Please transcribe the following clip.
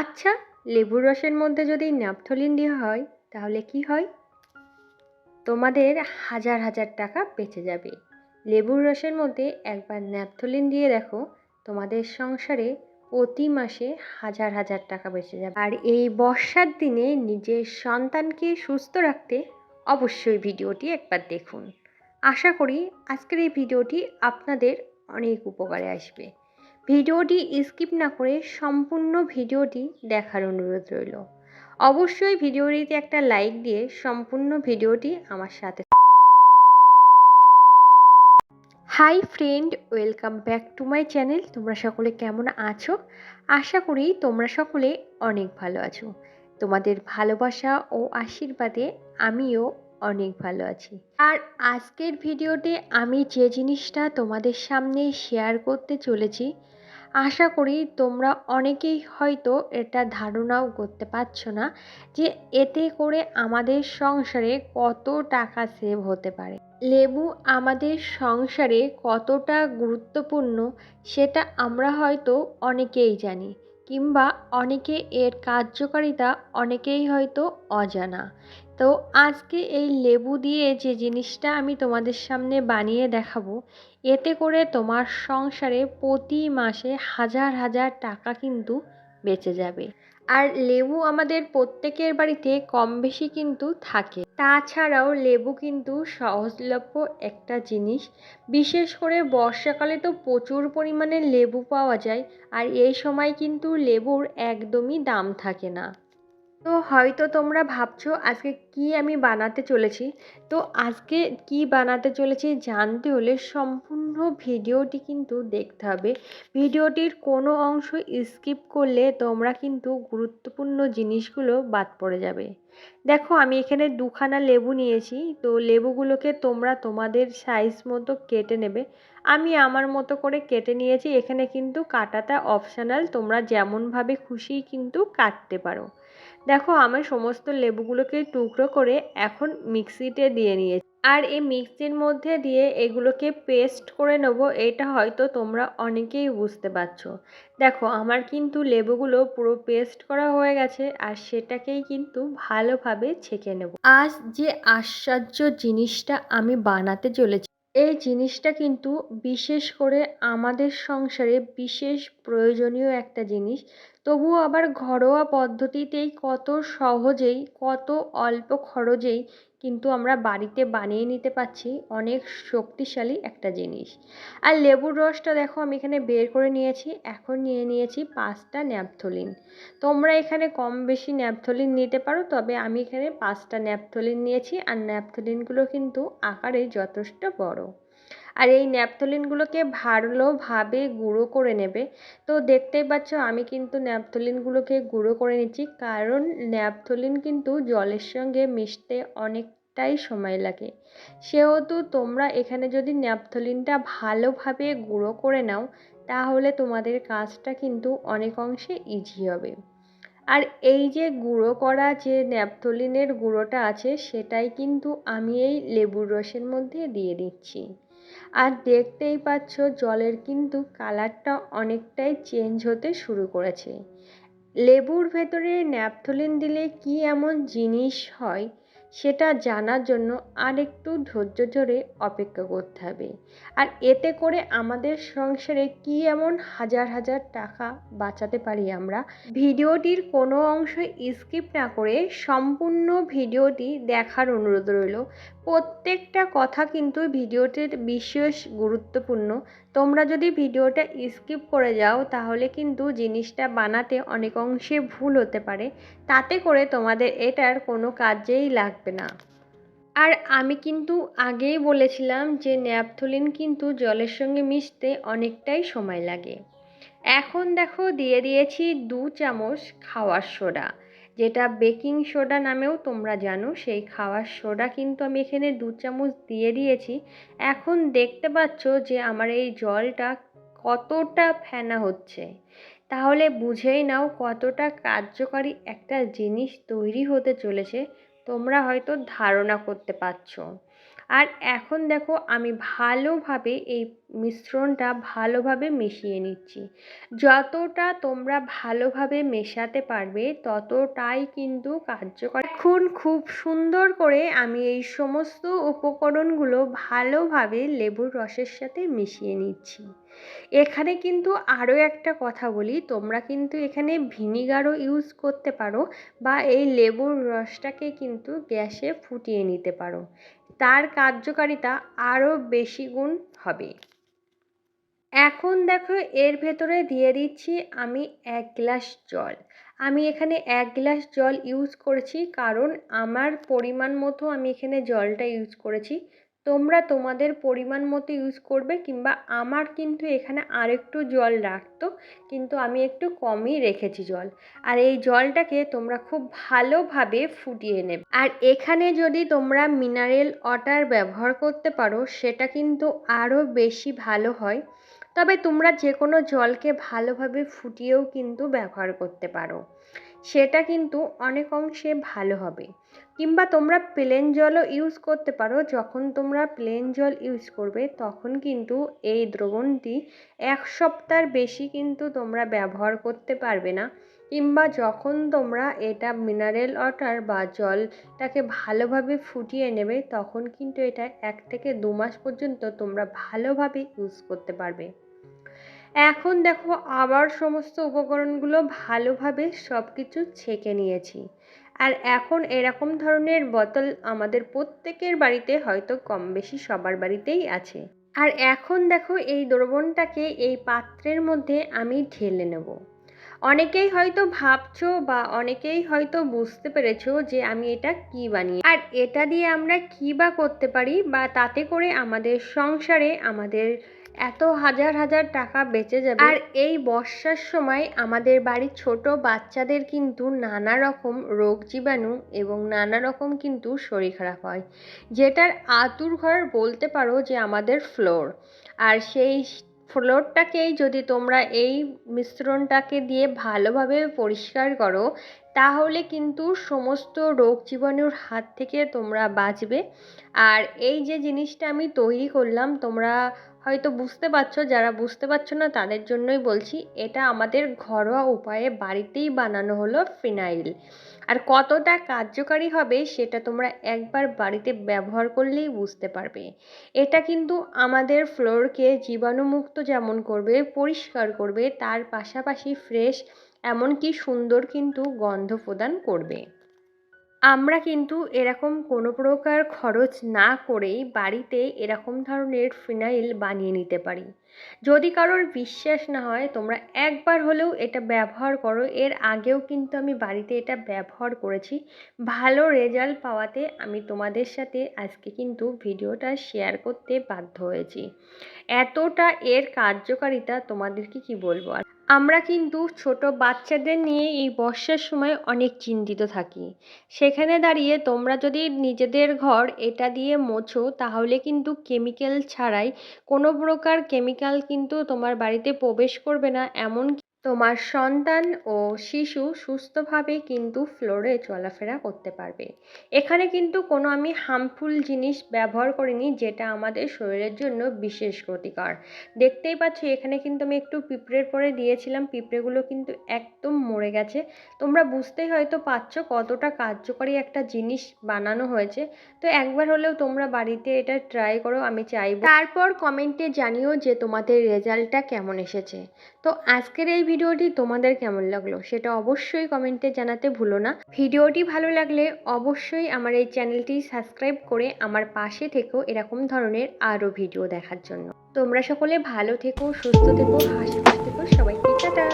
আচ্ছা লেবুর রসের মধ্যে যদি ন্যাপথলিন দেওয়া হয়, তাহলে কি হয়? তোমাদের হাজার হাজার টাকা বেঁচে যাবে। লেবুর রসের মধ্যে একবার ন্যাপথলিন দিয়ে দেখো, তোমাদের সংসারে প্রতি মাসে হাজার হাজার টাকা বেঁচে যাবে। আর এই বর্ষার দিনে নিজের সন্তানকে সুস্থ রাখতে অবশ্যই ভিডিওটি একবার দেখুন। আশা করি আজকের এই ভিডিওটি আপনাদের অনেক উপকারে আসবে। ভিডিওটি স্কিপ না করে সম্পূর্ণ ভিডিওটি দেখার অনুরোধ রইল। অবশ্যই ভিডিওটিতে একটা লাইক দিয়ে সম্পূর্ণ ভিডিওটি আমার সাথে hi friend, welcome back to my channel. তোমরা সকলে কেমন আছো? আশা করি তোমরা সকলে অনেক ভালো আছো। তোমাদের ভালোবাসা ও আশীর্বাদে আমিও অনেক ভালো আছি। আর আজকের ভিডিওতে আমি যে জিনিসটা তোমাদের সামনে শেয়ার করতে চলেছি, আশা করি তোমরা অনেকেই হয়তো এটা ধারণাও করতে পারছ না যে এতে করে আমাদের সংসারে কত টাকা সেভ হতে পারে। লেবু আমাদের সংসারে কতটা গুরুত্বপূর্ণ সেটা আমরা হয়তো অনেকেই জানি, কিংবা অনেকে এর কার্যকারিতা অনেকেই হয়তো অজানা। তো আজকে এই লেবু দিয়ে যে জিনিসটা আমি তোমাদের সামনে বানিয়ে দেখাবো, এতে করে তোমার সংসারে প্রতি মাসে হাজার হাজার টাকা কিন্তু বেঁচে যাবে। আর লেবু আমাদের প্রত্যেকের বাড়িতে কম বেশি কিন্তু থাকে। তাছাড়াও লেবু কিন্তু সহজলভ্য একটা জিনিস। বিশেষ করে বর্ষাকালে তো প্রচুর পরিমাণে লেবু পাওয়া যায়, আর এই সময় কিন্তু লেবুর একদমই দাম থাকে না। তো হয়তো তোমরা ভাবছ আজকে কি আমি বানাতে চলেছি। তো আজকে কি বানাতে চলেছি জানতে হলে সম্পূর্ণ ভিডিওটি কিন্তু দেখতে হবে। ভিডিওটির কোনো অংশ স্কিপ করলে তোমরা কিন্তু গুরুত্বপূর্ণ জিনিসগুলো বাদ পড়ে যাবে। দেখো আমি এখানে দুখানা লেবু নিয়েছি। তো লেবুগুলোকে তোমরা তোমাদের সাইজ মতো কেটে নেবে। আমি আমার মতো করে কেটে নিয়েছি। এখানে কিন্তু কাটাটা অপশানাল তোমরা যেমনভাবে খুশি কিন্তু কাটতে পারো। দেখো, আমি সমস্ত লেবুগুলোকে টুকরো করে এখন মিক্সিতে দিয়ে নিয়েছি। আর এই মিক্সির মধ্যে দিয়ে এগুলোকে পেস্ট করে নেব, এটা হয়তো তোমরা অনেকেই বুঝতে পারছ। দেখো, আমার কিন্তু লেবুগুলো পুরো পেস্ট করা হয়ে গেছে আর সেটাকেই কিন্তু ভালোভাবে ছেঁকে নেব। আজ যে আশ্চর্য জিনিসটা আমি বানাতে চলেছি, এই জিনিসটা কিন্তু বিশেষ করে আমাদের সংসারে বিশেষ প্রয়োজনীয় একটা জিনিস তবুও আবার ঘরোয়া পদ্ধতিতেই কত সহজেই, কত অল্প খরচেই কিন্তু আমরা বাড়িতে বানিয়ে নিতে পারছি অনেক শক্তিশালী একটা জিনিস। আর লেবুর রসটা দেখো আমি এখানে বের করে নিয়েছি, এখন নিয়ে নিয়েছি পাঁচটা ন্যাপথলিন। তোমরা এখানে কম বেশি ন্যাপথলিন নিতে পারো, তবে আমি এখানে পাঁচটা ন্যাপথলিন নিয়েছি, আর ন্যাপথলিনগুলো কিন্তু আকারে যথেষ্ট বড়। আর এই ন্যাপথলিনগুলোকে ভালোভাবে গুঁড়ো করে নেবে। তো দেখতেই পাচ্ছ, আমি কিন্তু ন্যাপথলিনগুলোকে গুঁড়ো করে নিচ্ছি, কারণ ন্যাপথলিন কিন্তু জলের সঙ্গে মিশতে অনেক অনেকটাই সময় লাগে। সেহেতু তোমরা এখানে যদি ন্যাপথলিনটা ভালোভাবে গুঁড়ো করে নাও, তাহলে তোমাদের কাজটা কিন্তু অনেক অংশে ইজি হবে। আর এই যে গুঁড়ো করা যে ন্যাপথলিনের গুঁড়োটা আছে, সেটাই কিন্তু আমি এই লেবুর রসের মধ্যে দিয়ে দিচ্ছি। আর দেখতেই পাচ্ছ জলের কিন্তু কালারটা অনেকটাই চেঞ্জ হতে শুরু করেছে। লেবুর ভেতরে ন্যাপথলিন দিলে কি এমন জিনিস হয়? সেটা জানার জন্য আর একটু ধৈর্য ধরে অপেক্ষা করতে হবে। আর এতে করে আমাদের সংসারে কি এমন হাজার হাজার টাকা বাঁচাতে পারি আমরা, ভিডিওটির কোনো অংশ স্কিপ না করে সম্পূর্ণ ভিডিওটি দেখার অনুরোধ রইল। প্রত্যেকটা কথা কিন্তু ভিডিওটির বিশেষ গুরুত্বপূর্ণ তোমরা যদি ভিডিওটা স্কিপ করে যাও, তাহলে কিন্তু জিনিসটা বানাতে অনেক অংশে ভুল হতে পারে। তাতে করে তোমাদের এটার কোনো কাজেই লাগবে না। আর আমি কিন্তু আগেই বলেছিলাম যে ন্যাপথলিন কিন্তু জলের সঙ্গে মিশতে অনেকটাই সময় লাগে। এখন দেখো, দিয়ে দিয়েছি দু চামচ খাওয়ার সোডা। যেটা বেকিং সোডা নামেও তোমরা জানো, সেই খাওয়ার সোডা কিন্তু আমি এখানে দু চামচ দিয়ে দিয়েছি। এখন দেখতে পাচ্ছ যে আমার এই জলটা কতটা ফেনা হচ্ছে। তাহলে বুঝেই নাও কতটা কার্যকারী একটা জিনিস তৈরি হতে চলেছে, তোমরা হয়তো ধারণা করতে পারছ। আর এখন দেখো আমি ভালোভাবে এই মিশ্রণটা ভালোভাবে মিশিয়ে নিচ্ছি। যতটা তোমরা ভালোভাবে মেশাতে পারবে ততটাই কিন্তু কার্যকর। এখন খুব সুন্দর করে আমি এই সমস্ত উপকরণগুলো ভালোভাবে লেবুর রসের সাথে মিশিয়ে নিচ্ছি। এখানে কিন্তু আরও একটা কথা বলি, তোমরা কিন্তু এখানে ভিনিগারও ইউজ করতে পারো বা এই লেবুর রসটাকে কিন্তু গ্যাসে ফুটিয়ে নিতে পারো। তার কার্যকারিতা আরও বেশি গুণ হবে। এখন দেখো এর ভেতরে দিয়ে দিচ্ছি আমি এক গ্লাস জল। আমি এখানে এক গ্লাস জল ইউজ করেছি, কারণ আমার পরিমাণ মতো আমি এখানে জলটা ইউজ করেছি। তোমরা তোমাদের পরিমাণ মতো ইউজ করবে কিংবা আমার কিন্তু এখানে আরেকটু জল রাখতো, কিন্তু আমি একটু কমই রেখেছি জল। আর এই জলটাকে তোমরা খুব ভালোভাবে ফুটিয়ে নেবে। আর এখানে যদি তোমরা মিনারেল ওয়াটার ব্যবহার করতে পারো, সেটা কিন্তু আরও বেশি ভালো হয়। তবে তোমরা যে কোনো জলকে ভালোভাবে ফুটিয়েও কিন্তু ব্যবহার করতে পারো। সেটা কিন্তু অনেক অংশে ভালো হবে। কিংবা তোমরা প্লেন জলও ইউজ করতে পারো। যখন তোমরা প্লেন জল ইউজ করবে, তখন কিন্তু এই দ্রবণটি এক সপ্তাহের বেশি কিন্তু তোমরা ব্যবহার করতে পারবে না। কিংবা যখন তোমরা এটা মিনারেল ওয়াটার বা জলটাকে ভালোভাবে ফুটিয়ে নেবে, তখন কিন্তু এটা এক থেকে দু মাস পর্যন্ত তোমরা ভালোভাবে ইউজ করতে পারবে। এখন দেখো, আবার সমস্ত উপকরণগুলো ভালোভাবে সব কিছু ছেঁকে নিয়েছি। আর এখন এরকম ধরনের বোতল আমাদের প্রত্যেকের বাড়িতে হয়তো কম বেশি সবার বাড়িতেই আছে। আর এখন দেখো এই দ্রবণটাকে এই পাত্রের মধ্যে আমি ঢেলে নেব। অনেকেই হয়তো ভাবছ বা অনেকেই হয়তো বুঝতে পেরেছ যে আমি এটা কি বানিয়ে আর এটা দিয়ে আমরা কি বা করতে পারি বা তাতে করে আমাদের সংসারে আমাদের এত হাজার হাজার টাকা বেঁচে যাবে। আর এই বর্ষার সময় আমাদের বাড়ির ছোট বাচ্চাদের কিন্তু নানা রকম রোগ জীবাণু এবং নানা রকম কিন্তু শরীর খারাপ হয়। যেটার আতুর ঘর বলতে পারো যে আমাদের ফ্লোর আর সেই ফ্লোরটাকেই যদি তোমরা এই মিশ্রণটাকে দিয়ে ভালোভাবে পরিষ্কার করো তাহলে কিন্তু সমস্ত রোগ জীবাণুর হাত থেকে তোমরা বাঁচবে। আর এই যে জিনিসটা আমি তৈরি করলাম, তোমরা হয়তো বুঝতে পারছ, যারা বুঝতে পারছ না, তাদের জন্যই বলছি, এটা আমাদের ঘরোয়া উপায়ে বাড়িতেই বানানো হলো ফিনাইল। আর কতটা কার্যকারী হবে, সেটা তোমরা একবার বাড়িতে ব্যবহার করলেই বুঝতে পারবে। এটা কিন্তু আমাদের ফ্লোরকে জীবাণুমুক্ত যেমন করবে, পরিষ্কার করবে, তার পাশাপাশি ফ্রেশ এমনকি সুন্দর কিন্তু গন্ধ প্রদান করবে। আমরা কিন্তু এরকম কোনো প্রকার খরচ না করেই বাড়িতে এরকম ধরনের ফিনাইল বানিয়ে নিতে পারি। যদি কারোর বিশ্বাস না হয়, তোমরা একবার হলেও এটা ব্যবহার করো। এর আগেও কিন্তু আমি বাড়িতে এটা ব্যবহার করেছি। ভালো রেজাল্ট পাওয়াতে আমি তোমাদের সাথে আজকে কিন্তু ভিডিওটা শেয়ার করতে বাধ্য হয়েছি। এতটা এর কার্যকারিতা তোমাদেরকে কি বলব? আমরা কিন্তু ছোট বাচ্চাদের নিয়ে এই বর্ষার সময় অনেক চিন্তিত থাকি। সেখানে দাঁড়িয়ে তোমরা যদি নিজেদের ঘর এটা দিয়ে মোছো, তাহলে কিন্তু কেমিক্যাল ছাড়াই কোনো প্রকার কেমিক্যাল কিন্তু তোমার বাড়িতে প্রবেশ করবে না। এমন তোমার সন্তান ও শিশু সুস্থভাবে কিন্তু ফ্লোরে চলাফেরা করতে পারবে। এখানে কিন্তু কোনো আমি হার্মফুল জিনিস ব্যবহার করিনি যেটা আমাদের শরীরের জন্য বিশেষ ক্ষতিকর। দেখতেই পাচ্ছি, এখানে কিন্তু আমি একটু পিঁপড়ের পরে দিয়েছিলাম, পিঁপড়েগুলো কিন্তু একদম মরে গেছে। তোমরা বুঝতেই হয়তো পারছ কতটা কার্যকরী একটা জিনিস বানানো হয়েছে। তো একবার হলেও তোমরা বাড়িতে এটা ট্রাই করো, আমি চাইব। তারপর কমেন্টে জানিও যে তোমাদের রেজাল্টটা কেমন এসেছে। তো আজকের এই ভিডিওটি তোমাদের কেমন লাগল সেটা অবশ্যই কমেন্টে জানাতে ভুলো না। ভিডিওটি ভালো লাগলে অবশ্যই আমার এই চ্যানেলটি সাবস্ক্রাইব করে আমার পাশে থেকেও এরকম ধরনের আরও ভিডিও দেখার জন্য। তোমরা সকলে ভালো থেকো, সুস্থ থেকো, হাসি থেকো, সবাইকে টাটা।